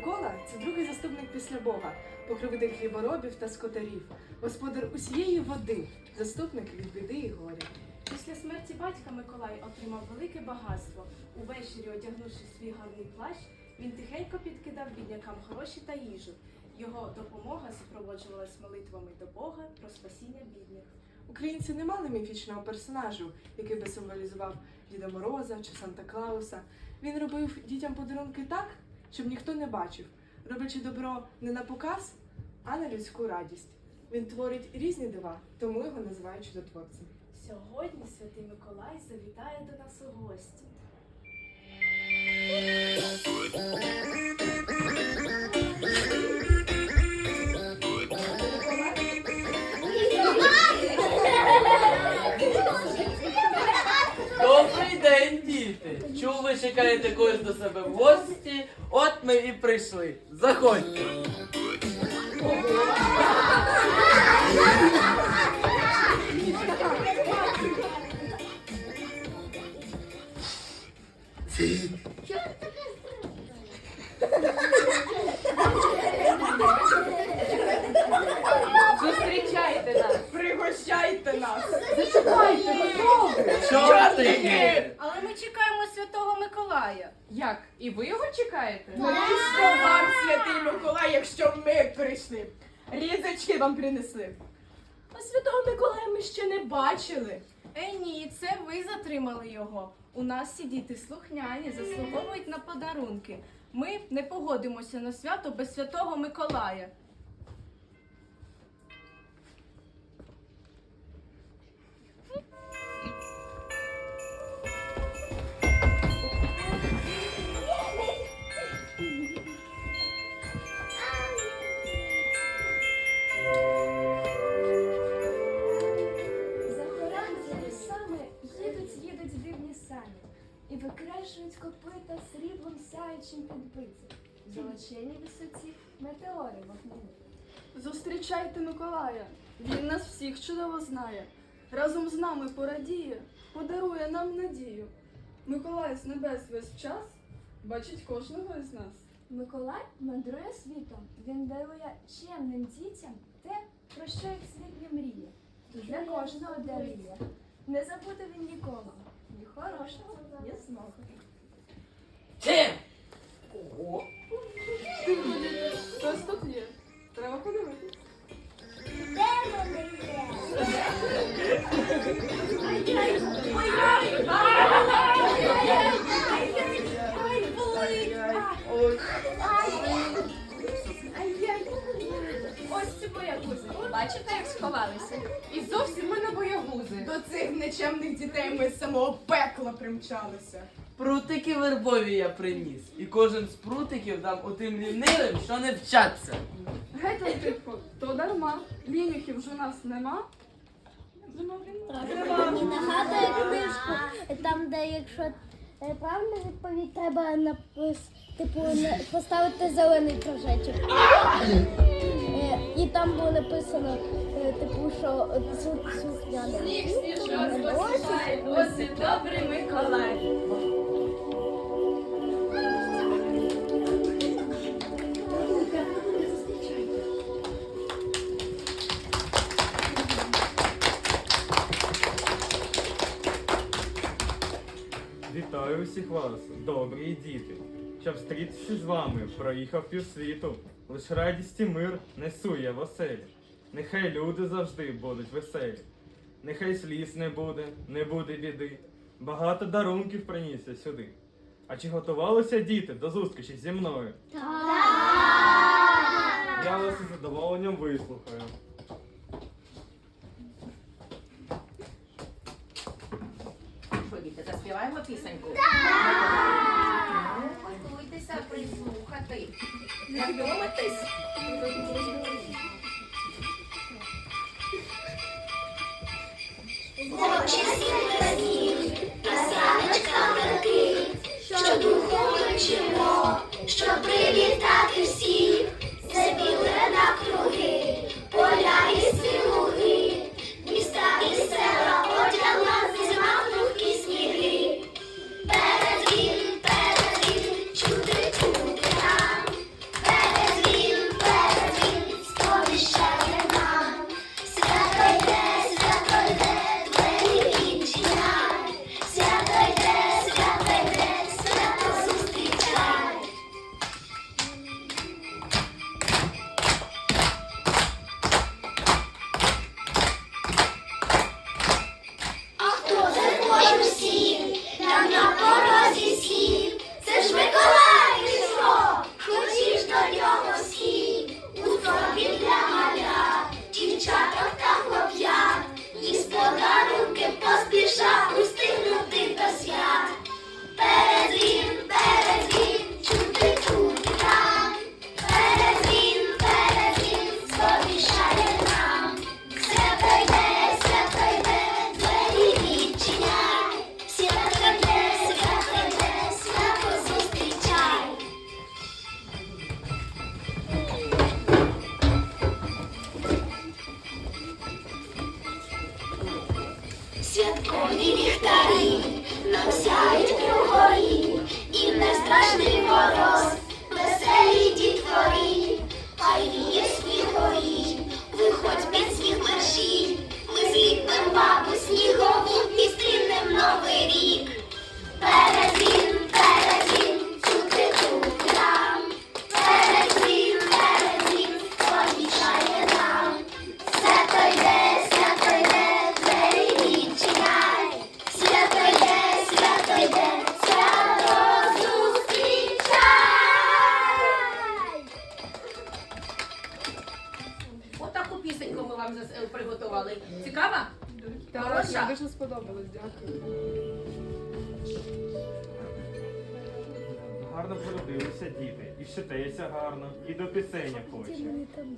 Микола це другий заступник після Бога, покровитель хліборобів та скотарів, господар усієї води, заступник від біди і горя. Після смерті батька Миколай отримав велике багатство. Увечері, одягнувши свій гарний плащ, він тихенько підкидав біднякам гроші та їжу. Його допомога супроводжувалась молитвами до Бога про спасіння бідних. Українці не мали міфічного персонажу, який би символізував Діда Мороза чи Санта Клауса. Він робив дітям подарунки так, щоб ніхто не бачив, роблячи добро не на показ, а на людську радість. Він творить різні дива, тому його називають чудотворцем. Сьогодні святий Миколай завітає до нас у гості. День, діти! Чув, ви чекаєте когось до себе в гості? От ми і прийшли. Заходьте. Зустрічайте нас, пригощайте нас. Ми чекаємо святого Миколая. Як? І ви його чекаєте? Навіщо вам святий Миколай, якщо ми прийшли? Різочки вам принесли. А святого Миколая ми ще не бачили. Е, ні, це ви затримали його. У нас всі діти слухняні, заслуговують на подарунки. Ми не погодимося на свято без святого Миколая. Сяючим підбиті. В Золоченій висоті метеори вогняні. Зустрічайте Миколая. Він нас всіх чудово знає. Разом з нами порадіє, подарує нам надію. Миколай з небес весь час бачить кожного із нас. Миколай мандрує світом. Він дарує чемним дітям те, про що їх світ не мріє. Для кожного дарує. Не забуде він нікого. Ні хорошого, ні змоги. Чим? Тут є. Треба подивитись. Ось ці боягузи. Бачите, як сховалися? Цих нечемних дітей ми з самого пекла примчалися. Прутики вербові я приніс. І кожен з прутиків дам отим лінивим, що не вчаться. Геть Антипко, то дарма. Лінюхів ж у нас нема. Мені нагадує книжку, там, де якщо е, правильно відповідь, треба напис, типу, не- поставити зелений кружечок. Е, І там було написано, е, типу, що цю слухняний. Ось добрий Миколай. Вітаю усіх вас, добрі діти. Щоб зустрітися з вами, проїхав півсвіту. Лиш радість і мир несу я в оселі. Нехай люди завжди будуть веселі. Нехай сліз не буде, не буде біди. Багато дарунків приніс я сюди. А чи готувалися діти до зустрічі зі мною? Так! Я вас із задоволенням вислухаю. Що, діти, заспіваємо пісеньку? Ну, Largou, isso. Росію, там на порозі. Червоні ліхтарі нам сяють кругої, і не страшний мороз. Сподобалось, дякую. Гарно породилися діти, і вчитеся гарно, і до пісень хоче.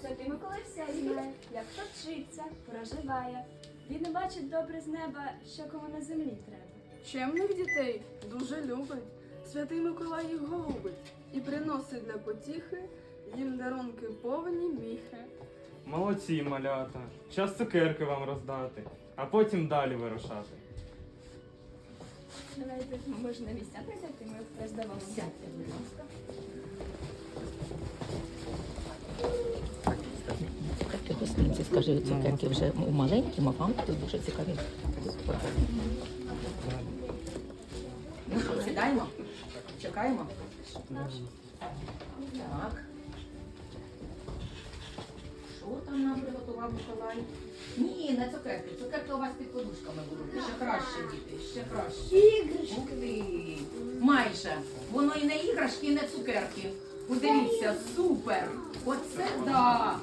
Святий Миколай все знає, як хто вчиться, проживає. Він не бачить добре з неба, що кому на землі треба. Чемних дітей дуже любить. Святий Миколай їх голубить і приносить для потіхи їм дарунки повні міхи. Молодці, малята. Час цукерки вам роздати, а потім далі вирушати. Давайте, може, на місця прийдете, ми роздавали. Сядьте, будь ласка. Гостинці, скажи, цукерки вже маленькі, а вам тут дуже цікаві. Ну що, сідаємо? Чекаємо? Так. Що там нам приготував Миколай? Ні, не цукерки. Цукерки у вас під подушками будуть. Ще краще, діти, ще краще. Іграшки. Ух ти! Майже. Воно і не іграшки, і не цукерки. Подивіться, супер! Оце да!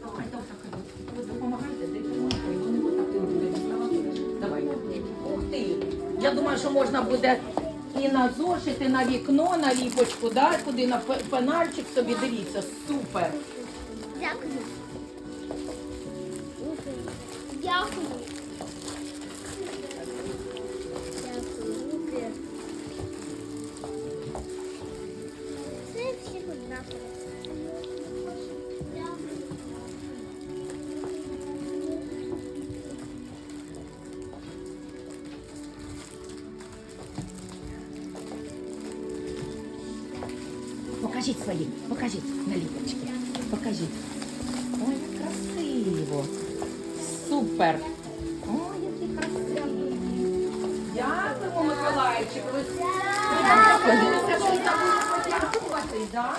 Давай, давай, давай. Ви допомагайте, де допомагайте. Вони отак не будуть діставати. Давай. Ух ти! Я думаю, що можна буде і на зошит, і на вікно, на ліпочку, да? куди на пе- пенальчик собі. Дивіться, супер! Дякую. Дякую. Дякую. Це всі однаково. Покажіть свої, покажіть наліпочки. Покажіть. Ой, як красиво. Супер. Ой, які красиві. Дякуємо. Ви що подякувати, да?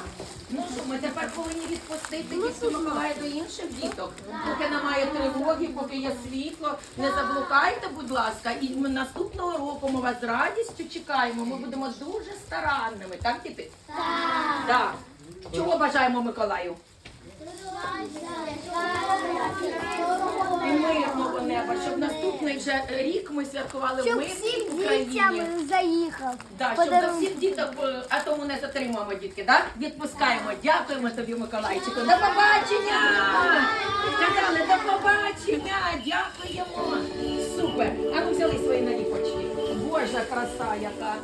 Ну що, ми тепер повинні відпустити дітку Миколая до інших діток. Поки немає тривоги, поки є світло. Не заблукайте, будь ласка. І ми наступного року ми вас з радістю чекаємо. Ми будемо дуже старанними, так, діти? Так. Так. Чого бажаємо Миколаю? І мирного неба, щоб наступний вже рік ми святкували в Щоб мирній всім Україні. дітям заїхав. Да, щоб до всіх діток, е, а тому не затримуємо дітки, так? Відпускаємо. Дякуємо тобі, Миколайчику. До побачення! Сказали, до побачення! Дякуємо! Супер! А ну взяли свої наліпочки. Божа краса яка!